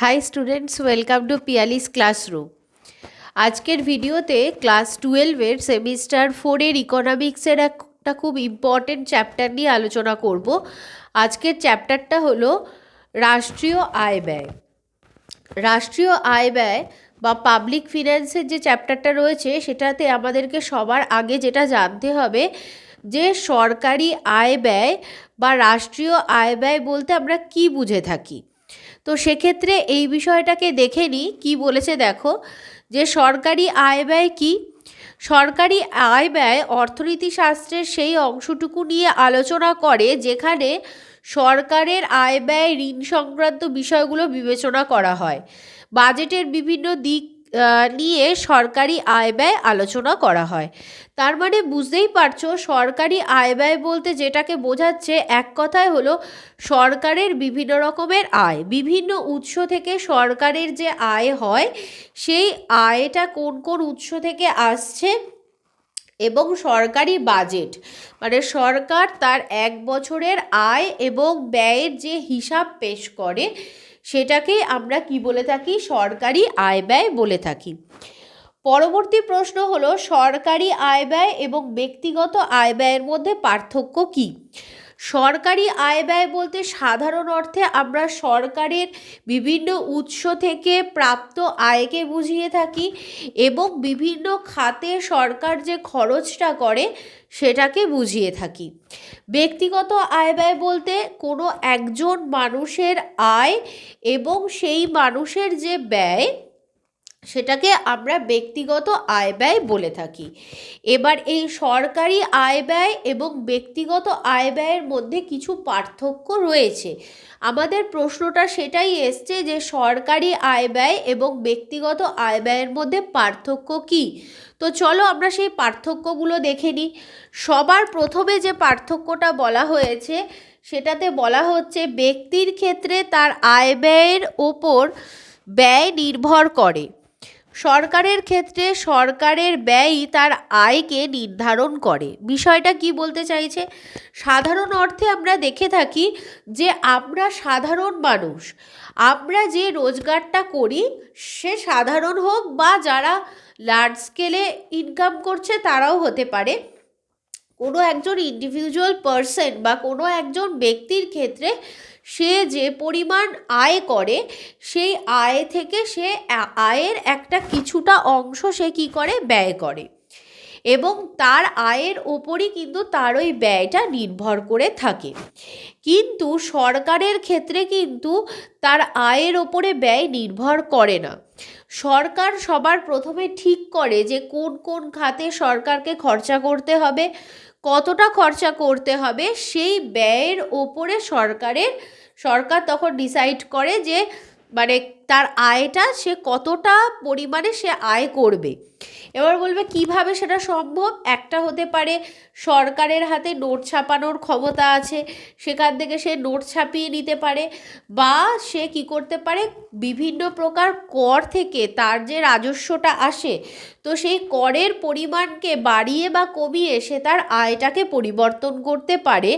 Hi students welcome to Piyali's classroom আজকের ভিডিওতে class টুয়েলভের সেমিস্টার ফোরের ইকোনমিক্সের একটা খুব ইম্পর্টেন্ট চ্যাপ্টার নিয়ে আলোচনা করব। আজকের চ্যাপ্টারটা হলো রাষ্ট্রীয় আয় ব্যয়। রাষ্ট্রীয় আয় ব্যয় বা পাবলিক ফিন্যান্সের যে চ্যাপ্টারটা রয়েছে, সেটাতে আমাদেরকে সবার আগে যেটা জানতে হবে যে সরকারি আয় ব্যয় বা রাষ্ট্রীয় আয় ব্যয় বলতে আমরা কি বুঝে থাকি। তো সেক্ষেত্রে এই বিষয়টাকে দেখে নিই, কী বলেছে দেখো, যে সরকারি আয় ব্যয় কী? সরকারি আয় ব্যয় অর্থনীতি শাস্ত্রের সেই অংশটুকু নিয়ে আলোচনা করে, যেখানে সরকারের আয় ব্যয় ঋণ সংক্রান্ত বিষয়গুলো বিবেচনা করা হয়। বাজেটের বিভিন্ন দিক নিয়ে সরকারি আয় ব্যয় আলোচনা করা হয়। তার মানে বুঝতেই পারছ, সরকারি আয় ব্যয় বলতে যেটাকে বোঝাচ্ছে এক কথায় হলো সরকারের বিভিন্ন রকমের আয়। বিভিন্ন উৎস থেকে সরকারের যে আয় হয়, সেই আয়টা কোন কোন উৎস থেকে আসছে এবং সরকারি বাজেট। মানে সরকার তার এক বছরের আয় এবং ব্যয়ের যে হিসাব পেশ করে সেটাকেই আমরা কি বলে থাকি? সরকারি আয় ব্যয় বলে থাকি। পরবর্তী প্রশ্ন হলো, সরকারি আয় ব্যয় এবং ব্যক্তিগত আয় ব্যয়ের মধ্যে পার্থক্য কী? সরকারি আয় ব্যয় বলতে সাধারণ অর্থে আমরা সরকারের বিভিন্ন উৎস থেকে প্রাপ্ত আয়কে বুঝিয়ে থাকি এবং বিভিন্ন খাতে সরকার যে খরচটা করে সেটাকে বুঝিয়ে থাকি। ব্যক্তিগত আয় ব্যয় বলতে কোনো একজন মানুষের আয় এবং সেই মানুষের যে ব্যয় সেটাকে আমরা ব্যক্তিগত আয় ব্যয় বলে থাকি। এবার এই সরকারি আয় ব্যয় এবং ব্যক্তিগত আয় ব্যয়ের মধ্যে কিছু পার্থক্য রয়েছে। আমাদের প্রশ্নটা সেটাই এসছে যে সরকারি আয় ব্যয় এবং ব্যক্তিগত আয় ব্যয়ের মধ্যে পার্থক্য কী? তো চলো আমরা সেই পার্থক্যগুলো দেখে নিই। সবার প্রথমে যে পার্থক্যটা বলা হয়েছে, সেটাতে বলা হচ্ছে ব্যক্তির ক্ষেত্রে তার আয় ব্যয়ের ওপর ব্যয় নির্ভর করে। সরকারের ক্ষেত্রে সরকারের ব্যয়ই তার আয়কে নির্ধারণ করে। বিষয়টা কি বলতে চাইছে? সাধারণ অর্থে আমরা দেখে থাকি যে আমরা সাধারণ মানুষ, আমরা যে রোজগারটা করি সে সাধারণ হোক বা যারা লার্জ স্কেলে ইনকাম করছে তারাও হতে পারে। কোনো একজন ইন্ডিভিজুয়াল পারসন বা কোনো একজন ব্যক্তির ক্ষেত্রে সে যে পরিমাণ আয় করে, সেই আয় থেকে সে আয়ের একটা কিছুটা অংশ সে কী করে? ব্যয় করে। এবং তার আয়ের ওপরই কিন্তু তার ওই ব্যয়টা নির্ভর করে থাকে। কিন্তু সরকারের ক্ষেত্রে কিন্তু তার আয়ের ওপরে ব্যয় নির্ভর করে না। সরকার সবার প্রথমে ঠিক করে যে কোন কোন খাতে সরকারকে খরচা করতে হবে কতটা খরচা করতে হবে সেই ব্যয়ের ওপরে সরকারের সরকার তখন ডিসাইড করে যে মানে তার আয়টা সে কতটা পরিমাণে সে আয় করবে। এবার বলবে, কীভাবে সেটা সম্ভব? একটা হতে পারে সরকারের হাতে নোট ছাপানোর ক্ষমতা আছে, সেখান থেকে সে নোট ছাপিয়ে নিতে পারে, বা সে কি করতে পারে? বিভিন্ন প্রকার কর থেকে তার যে রাজস্বটা আসে, তো সেই করের পরিমাণকে বাড়িয়ে বা কমিয়ে সে তার আয়টাকে পরিবর্তন করতে পারে।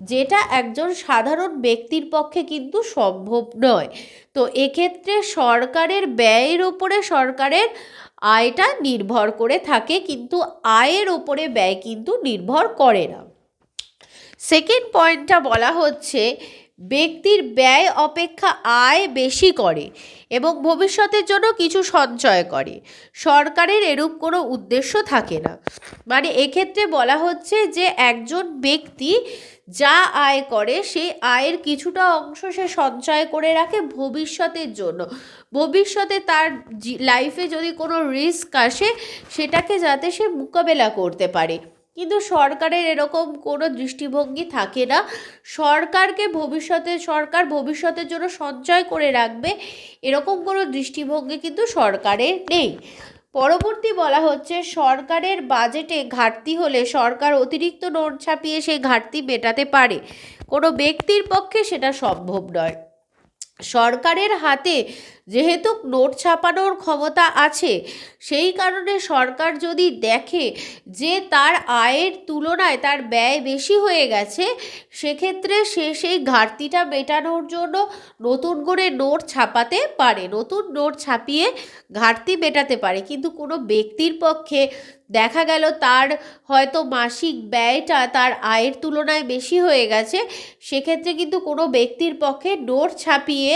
যেটা একজন সাধারণ ব্যক্তির পক্ষে কিন্তু সম্ভব নয়। তো এক্ষেত্রে সরকারের ব্যয়ের ওপরে সরকারের আয়টা নির্ভর করে থাকে, কিন্তু আয়ের ওপরে ব্যয় কিন্তু নির্ভর করে না। সেকেন্ড পয়েন্টটা বলা হচ্ছে, ব্যক্তির ব্যয় অপেক্ষা আয় বেশি করে এবং ভবিষ্যতের জন্য কিছু সঞ্চয় করে। সরকারের এরূপ কোনো উদ্দেশ্য থাকে না। মানে এক্ষেত্রে বলা হচ্ছে যে একজন ব্যক্তি যা আয় করে, সেই আয়ের কিছুটা অংশ সে সঞ্চয় করে রাখে ভবিষ্যতের জন্য। ভবিষ্যতে তার লাইফে যদি কোনো রিস্ক আসে, সেটাকে যাতে সে মোকাবেলা করতে পারে। কিন্তু সরকারের এরকম কোনো দৃষ্টিভঙ্গি থাকে না। সরকারকে ভবিষ্যতে, সরকার ভবিষ্যতের জন্য সঞ্চয় করে রাখবে, এরকম কোনো দৃষ্টিভঙ্গি কিন্তু সরকারের নেই। পরবর্তী বলা হচ্ছে, সরকারের বাজেটে ঘাটতি হলে সরকার অতিরিক্ত নোট ছাপিয়ে সেই ঘাটতি মেটাতে পারে। কোনো ব্যক্তির পক্ষে সেটা সম্ভব নয়। সরকারের হাতে যেহেতু নোট ছাপানোর ক্ষমতা আছে, সেই কারণে সরকার যদি দেখে যে তার আয়ের তুলনায় তার ব্যয় বেশি হয়ে গেছে, সেক্ষেত্রে সে সেই ঘাটতিটা মেটানোর জন্য নতুন করে নোট ছাপাতে পারে, নতুন নোট ছাপিয়ে ঘাটতি মেটাতে পারে। কিন্তু কোনো ব্যক্তির পক্ষে দেখা গেল তার হয়তো মাসিক ব্যয়টা তার আয়ের তুলনায় বেশি হয়ে গেছে। সেক্ষেত্রে কিন্তু কোনো ব্যক্তির পক্ষে নোট ছাপিয়ে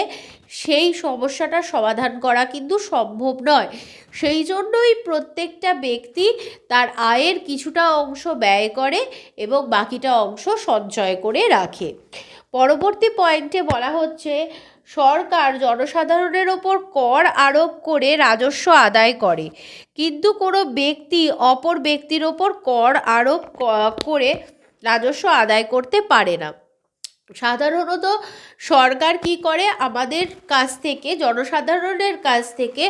সেই সমস্যাটার সমাধান করা কিন্তু সম্ভব নয়। সেই জন্যই প্রত্যেকটা ব্যক্তি তার আয়ের কিছুটা অংশ ব্যয় করে এবং বাকিটা অংশ সঞ্চয় করে রাখে। পরবর্তী পয়েন্টে বলা হচ্ছে সরকার জনসাধারণের ওপর কর আরোপ করে রাজস্ব আদায় করে। কিন্তু কোনো ব্যক্তি অপর ব্যক্তির ওপর কর আরোপ করে রাজস্ব আদায় করতে পারে না। সাধারণত সরকার কি করে? আমাদের কাছ থেকে, জনসাধারণের কাছ থেকে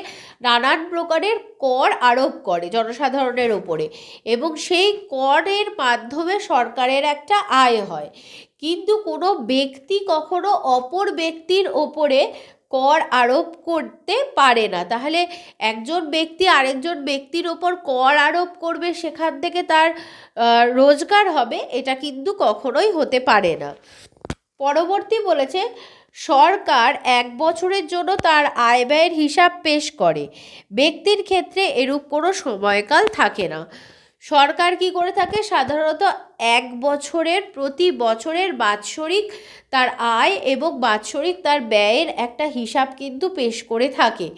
নানান প্রকারের কর আরোপ করে জনসাধারণের ওপরে এবং সেই করের মাধ্যমে সরকারের একটা আয় হয়। কিন্তু কোনো ব্যক্তি কখনো অপর ব্যক্তির ওপরে কর আরোপ করতে পারে না। তাহলে একজন ব্যক্তি আরেকজন ব্যক্তির ওপর কর আরোপ করবে, সেখান থেকে তার রোজগার হবে, এটা কিন্তু কখনোই হতে পারে না। পরবর্তী বলেছে, সরকার এক বছরের জন্য তার আয় ব্যয়ের হিসাব পেশ করে। ব্যক্তির ক্ষেত্রে এরূপ কোনো সময়কাল থাকে না। সরকার কি করে থাকে? সাধারণত এক বছরের, প্রতি বছরের বাৎসরিক তার আয় এবং বাৎসরিক তার ব্যয়ের একটা হিসাব কিন্তু পেশ করে থাকে।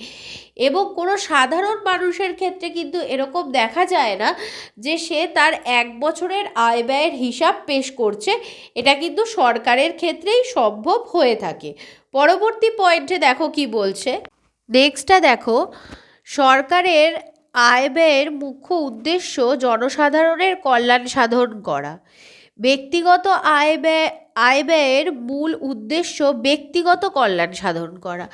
এবং কোনো সাধারণ মানুষের ক্ষেত্রে কিন্তু এরকম দেখা যায় না যে সে তার এক বছরের আয় ব্যয়ের হিসাব পেশ করছে। এটা কিন্তু সরকারের ক্ষেত্রেই সম্ভব হয়ে থাকে। পরবর্তী পয়েন্টে দেখো কি বলছে। নেক্সটটা দেখো, সরকারের আয় ব্যয়ের মুখ্য উদ্দেশ্য জনসাধারণের কল্যাণ সাধন করা। ব্যক্তিগত আয় ব্যয় আয় ব্যয়ের মূল উদ্দেশ্য ব্যক্তিগত কল্যাণ সাধন করা।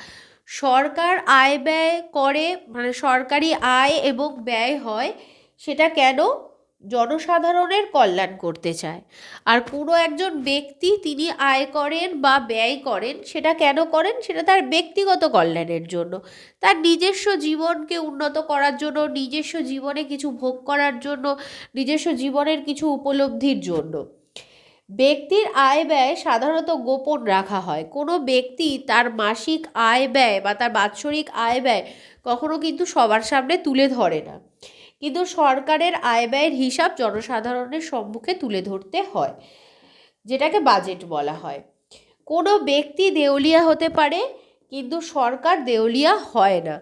সরকার আয় ব্যয় করে মানে সরকারি আয় এবং ব্যয় হয়, সেটা কেন জনসাধারণের কল্যাণ করতে চায়। আর কোনো একজন ব্যক্তি তিনি আয় করেন বা ব্যয় করেন, সেটা কেন করেন? সেটা তার ব্যক্তিগত কল্যাণের জন্য। তার নিজস্ব জীবনকে উন্নত করার জন্য, নিজস্ব জীবনে কিছু ভোগ করার জন্য, নিজস্ব জীবনের কিছু উপলব্ধির জন্য। ব্যক্তির আয় ব্যয় সাধারণত গোপন রাখা হয়। কোনো ব্যক্তি তার মাসিক আয় ব্যয় বা তার বাৎসরিক আয় ব্যয় কখনো কিন্তু সবার সামনে তুলে ধরে না। কিন্তু সরকারের আয় ব্যয়ের হিসাব জনসাধারণের সম্মুখে তুলে ধরতে হয়, যেটাকে বাজেট বলা হয়। কোনো ব্যক্তি দেউলিয়া হতে পারে, কিন্তু সরকার দেউলিয়া হয় না।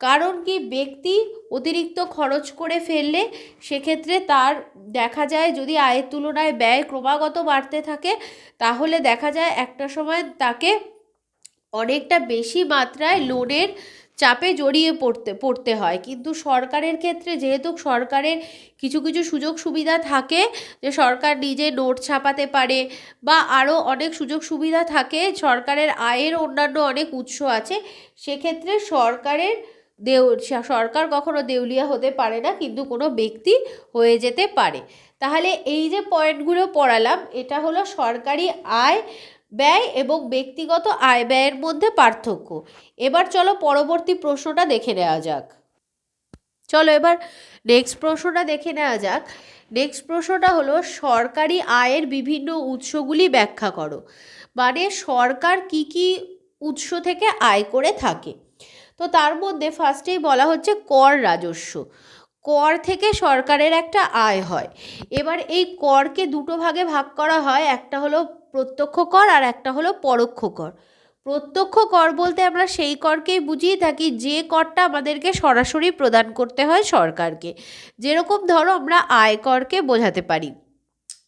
কারণ কি, ব্যক্তি অতিরিক্ত খরচ করে ফেললে সেক্ষেত্রে তার দেখা যায় যদি আয়ের তুলনায় ব্যয় ক্রমাগত বাড়তে থাকে, তাহলে দেখা যায় একটা সময় তাকে অনেকটা বেশি মাত্রায় লোনের চাপে জড়িয়ে পড়তে পড়তে হয়। কিন্তু সরকারের ক্ষেত্রে যেহেতু সরকারের কিছু কিছু সুযোগ সুবিধা থাকে, যে সরকার নিজে নোট ছাপাতে পারে বা আরও অনেক সুযোগ সুবিধা থাকে, সরকারের আয়ের অন্যান্য অনেক উৎস আছে, সেক্ষেত্রে সরকারের দেউ, সরকার কখনো দেউলিয়া হতে পারে না, কিন্তু কোনো ব্যক্তি হয়ে যেতে পারে। তাহলে এই যে পয়েন্টগুলো পড়ালাম, এটা হলো সরকারি আয় ব্যয় এবং ব্যক্তিগত আয় ব্যয়ের মধ্যে পার্থক্য। এবার চলো পরবর্তী প্রশ্নটা দেখে নেওয়া যাক। চলো এবার নেক্সট প্রশ্নটা দেখে নেওয়া যাক। নেক্সট প্রশ্নটা হলো, সরকারি আয়ের বিভিন্ন উৎসগুলি ব্যাখ্যা করো। মানে সরকার কি কি উৎস থেকে আয় করে থাকে? তো তার মধ্যে ফার্স্টেই বলা হচ্ছে কর রাজস্ব। কর থেকে সরকারের একটা আয় হয়। এবার এই করকে দুটো ভাগে ভাগ করা হয়। একটা হলো প্রত্যক্ষ কর আর একটা হলো পরোক্ষ কর। প্রত্যক্ষ কর বলতে আমরা সেই করকেই বুঝিয়ে থাকি, যে করটা আমাদেরকে সরাসরি প্রদান করতে হয় সরকারকে। যেরকম ধরো আমরা আয়করকে বোঝাতে পারি।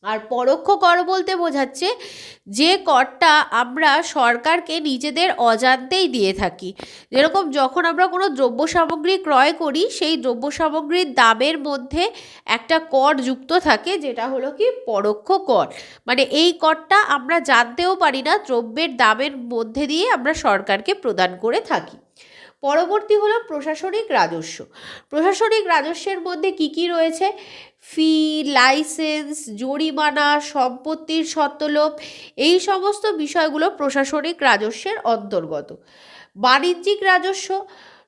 আর পরোক্ষ কর বলতে বোঝাচ্ছে যে করটা আমরা সরকারকে নিজেদের অজান্তেই দিয়ে থাকি। যেরকম যখন আমরা কোনো দ্রব্য সামগ্রী ক্রয় করি, সেই দ্রব্য সামগ্রীর দামের মধ্যে একটা কর যুক্ত থাকে, যেটা হলো কি? পরোক্ষ কর। মানে এই করটা আমরা জানতেও পারি না, দ্রব্যের দামের মধ্যে দিয়ে আমরা সরকারকে প্রদান করে থাকি। পরবর্তী হলো প্রশাসনিক রাজস্ব। প্রশাসনিক রাজস্বের মধ্যে কি কি রয়েছে? ফি, লাইসেন্স, জরিমানা, সম্পত্তির সত্যলোপ এই সমস্ত বিষয়গুলো প্রশাসনিক রাজস্বের অন্তর্গত। বাণিজ্যিক রাজস্ব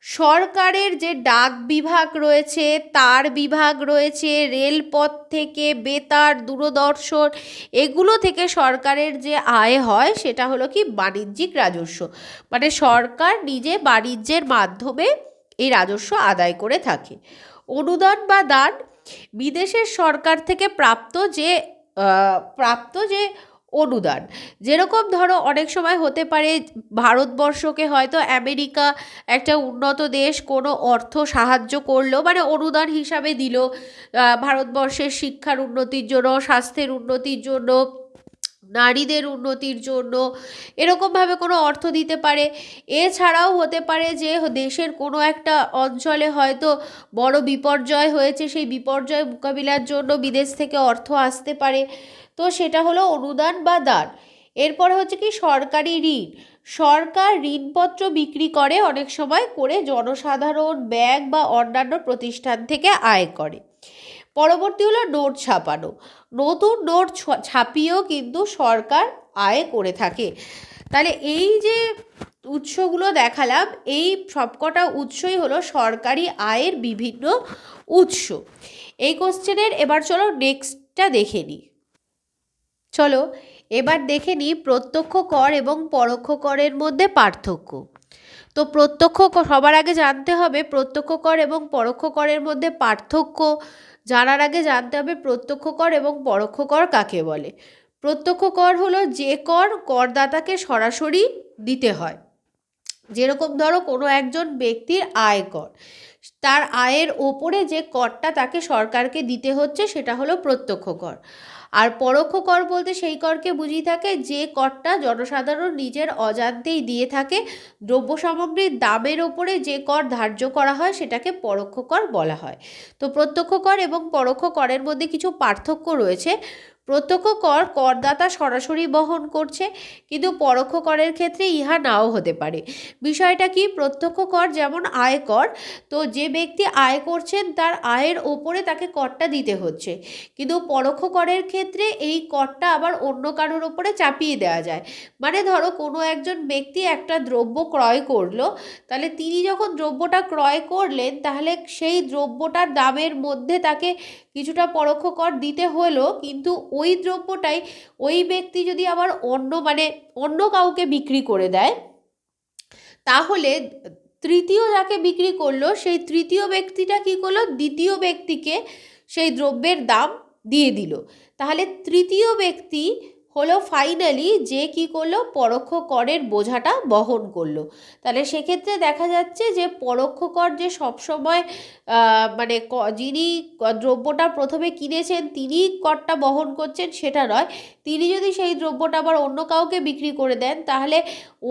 সরকারের যে ডাক বিভাগ রয়েছে, তার বিভাগ রয়েছে, রেলপথ থেকে বেতার, দূরদর্শন, এগুলো থেকে সরকারের যে আয় হয়, সেটা হলো কি বাণিজ্যিক রাজস্ব। মানে সরকার নিজে বাণিজ্যের মাধ্যমে এই রাজস্ব আদায় করে থাকে। অনুদান বা দান বিদেশের সরকার থেকে প্রাপ্ত যে প্রাপ্ত যে অনুদান। যেরকম ধরো অনেক সময় হতে পারে ভারতবর্ষকে হয়তো আমেরিকা একটা উন্নত দেশ কোনো অর্থ সাহায্য করল মানে অনুদান হিসাবে দিল ভারতবর্ষের শিক্ষার উন্নতির জন্য, স্বাস্থ্যের উন্নতির জন্য নারীদের উন্নতির জন্য এরকমভাবে কোনো অর্থ দিতে পারে। এছাড়াও হতে পারে যে দেশের কোনো একটা অঞ্চলে হয়তো বড় বিপর্যয় হয়েছে, সেই বিপর্যয় মোকাবিলার জন্য বিদেশ থেকে অর্থ আসতে পারে। তো সেটা হলো অনুদান বা দান। এরপরে হচ্ছে কি সরকারি ঋণ। সরকার ঋণপত্র বিক্রি করে অনেক সময় করে জনসাধারণ, ব্যাংক বা অন্যান্য প্রতিষ্ঠান থেকে আয় করে। পরবর্তী হলো নোট ছাপানো। নতুন নোট ছাপিয়েও কিন্তু সরকার আয় করে থাকে। তাহলে এই যে উৎসগুলো দেখালাম, এই সবকটা উৎসই হলো সরকারি আয়ের বিভিন্ন উৎস। এই কোশ্চেনের এবার চলো নেক্সটটা দেখে নিই চলো, এবার দেখে নিই প্রত্যক্ষ কর এবং পরোক্ষ করের মধ্যে পার্থক্য। তো প্রত্যক্ষ সবার আগে জানতে হবে প্রত্যক্ষ কর এবং পরোক্ষ করের মধ্যে পার্থক্য জানার আগে জানতে হবে প্রত্যক্ষ কর এবং পরোক্ষ কর কাকে বলে? প্রত্যক্ষ কর হলো যে কর করদাতাকে সরাসরি দিতে হয়। যেরকম ধরো কোনো একজন ব্যক্তির আয় কর, তার আয়ের ওপরে যে করটা তাকে সরকারকে দিতে হচ্ছে সেটা হলো প্রত্যক্ষ কর। আর পরোক্ষ কর বলতে সেই করকে বুঝিয়ে থাকে, যে করটা জনসাধারণ নিজের অজান্তেই দিয়ে থাকে। দ্রব্য সামগ্রীর দামের ওপরে যে কর ধার্য করা হয়, সেটাকে পরোক্ষ কর বলা হয়। তো প্রত্যক্ষ কর এবং পরোক্ষ করের মধ্যে কিছু পার্থক্য রয়েছে। প্রত্যক্ষ কর করদাতা সরাসরি বহন করছে, কিন্তু পরোক্ষ করের ক্ষেত্রে ইহা নাও হতে পারে। বিষয়টা কি? প্রত্যক্ষ কর যেমন আয় কর, তো যে ব্যক্তি আয় করছেন তার আয়ের ওপরে তাকে করটা দিতে হচ্ছে। কিন্তু পরোক্ষ করের ক্ষেত্রে এই করটা আবার অন্য কারোর ওপরে চাপিয়ে দেওয়া যায়। মানে ধরো কোনো একজন ব্যক্তি একটা দ্রব্য ক্রয় করল, তাহলে তিনি যখন দ্রব্যটা ক্রয় করলেন, তাহলে সেই দ্রব্যটার দামের মধ্যে তাকে কিছুটা পরোক্ষ কর দিতে হলো, কিন্তু ওই দ্রব্যটাই ওই ব্যক্তি যদি আবার অন্য মানে অন্য কাউকে বিক্রি করে দেয়, তাহলে তৃতীয় যাকে বিক্রি করল, সেই তৃতীয় ব্যক্তিটা কী করল? দ্বিতীয় ব্যক্তিকে সেই দ্রব্যের দাম দিয়ে দিল। তাহলে তৃতীয় ব্যক্তি হলো ফাইনালি যে কি করল? পরোক্ষ করের বোঝাটা বহন করল। তাহলে সেক্ষেত্রে দেখা যাচ্ছে যে পরোক্ষ কর যে সবসময় মানে যিনি দ্রব্যটা প্রথমে কিনেছেন, তিনি করটা বহন করছেন সেটা নয়। তিনি যদি সেই দ্রব্যটা আবার অন্য কাউকে বিক্রি করে দেন, তাহলে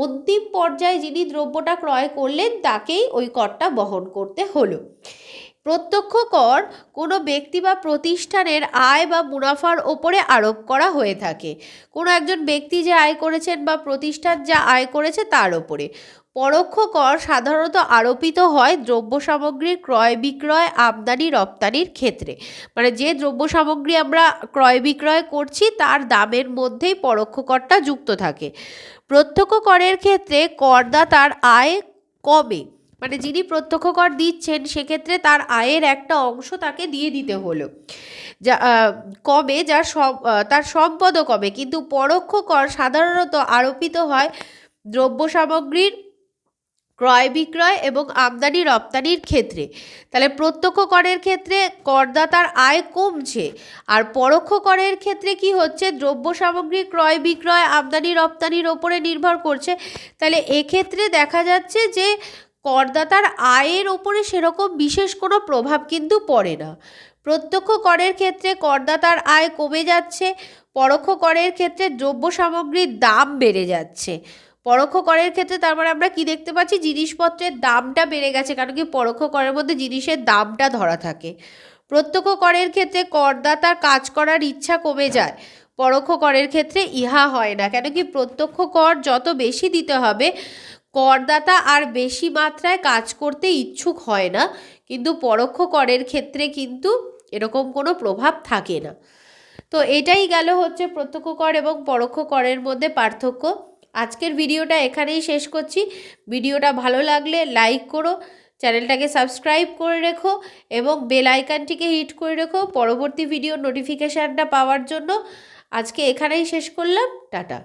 অন্তিম পর্যায়ে যিনি দ্রব্যটা ক্রয় করলেন, তাকেই ওই করটা বহন করতে হলো। প্রত্যক্ষ কর কোনো ব্যক্তি বা প্রতিষ্ঠানের আয় বা মুনাফার ওপরে আরোপ করা হয়ে থাকে। কোনো একজন ব্যক্তি যে আয় করেছেন বা প্রতিষ্ঠান যা আয় করেছে তার ওপরে। পরোক্ষ কর সাধারণত আরোপিত হয় দ্রব্য সামগ্রীর ক্রয় বিক্রয় আমদানি রপ্তানির ক্ষেত্রে। মানে যে দ্রব্য সামগ্রী আমরা ক্রয় বিক্রয় করছি তার দামের মধ্যেই পরোক্ষ করটা যুক্ত থাকে। প্রত্যক্ষ করের ক্ষেত্রে করদাতার আয় কমে। মানে যিনি প্রত্যক্ষ কর দিচ্ছেন সেক্ষেত্রে তার আয়ের একটা অংশ তাকে দিয়ে দিতে হলো। যা কমে সম আহ, তার সম্পদও কমে। কিন্তু পরোক্ষ কর সাধারণত আরোপিত হয় দ্রব্য সামগ্রীর ক্রয় বিক্রয় এবং আমদানি রপ্তানির ক্ষেত্রে। তাহলে প্রত্যক্ষ করের ক্ষেত্রে করদাতার আয় কমছে আর পরোক্ষ করের ক্ষেত্রে কি হচ্ছে? দ্রব্য সামগ্রী ক্রয় বিক্রয় আমদানি রপ্তানির ওপরে নির্ভর করছে। তাহলে এক্ষেত্রে দেখা যাচ্ছে যে করদাতার আয়ের ওপরে সেরকম বিশেষ কোনো প্রভাব কিন্তু পড়ে না। প্রত্যক্ষ করের ক্ষেত্রে করদাতার আয় কমে যাচ্ছে, পরোক্ষ করের ক্ষেত্রে দ্রব্য সামগ্রীর দাম বেড়ে যাচ্ছে। পরোক্ষ করের ক্ষেত্রে তার মানে আমরা কি দেখতে পাচ্ছি? জিনিসপত্রের দামটা বেড়ে গেছে, কারণ কি পরোক্ষ করের মধ্যে জিনিসের দামটা ধরা থাকে। প্রত্যক্ষ করের ক্ষেত্রে করদাতার কাজ করার ইচ্ছা কমে যায়, পরোক্ষ করের ক্ষেত্রে ইহা হয় না। কেন কি প্রত্যক্ষ কর যত বেশি দিতে হবে করদাতা আর বেশি মাত্রায় কাজ করতে ইচ্ছুক হয় না, কিন্তু পরোক্ষ করের ক্ষেত্রে কিন্তু এরকম কোনো প্রভাব থাকে না। তো এটাই গেল হচ্ছে প্রত্যক্ষ কর এবং পরোক্ষ করের মধ্যে পার্থক্য। আজকের ভিডিওটা এখানেই শেষ করছি। ভিডিওটা ভালো লাগলে লাইক করো, চ্যানেলটাকে সাবস্ক্রাইব করে রেখো এবং বেল আইকনটিকে হিট করে রেখো পরবর্তী ভিডিও নোটিফিকেশানটা পাওয়ার জন্য। আজকে এখানেই শেষ করলাম। টাটা।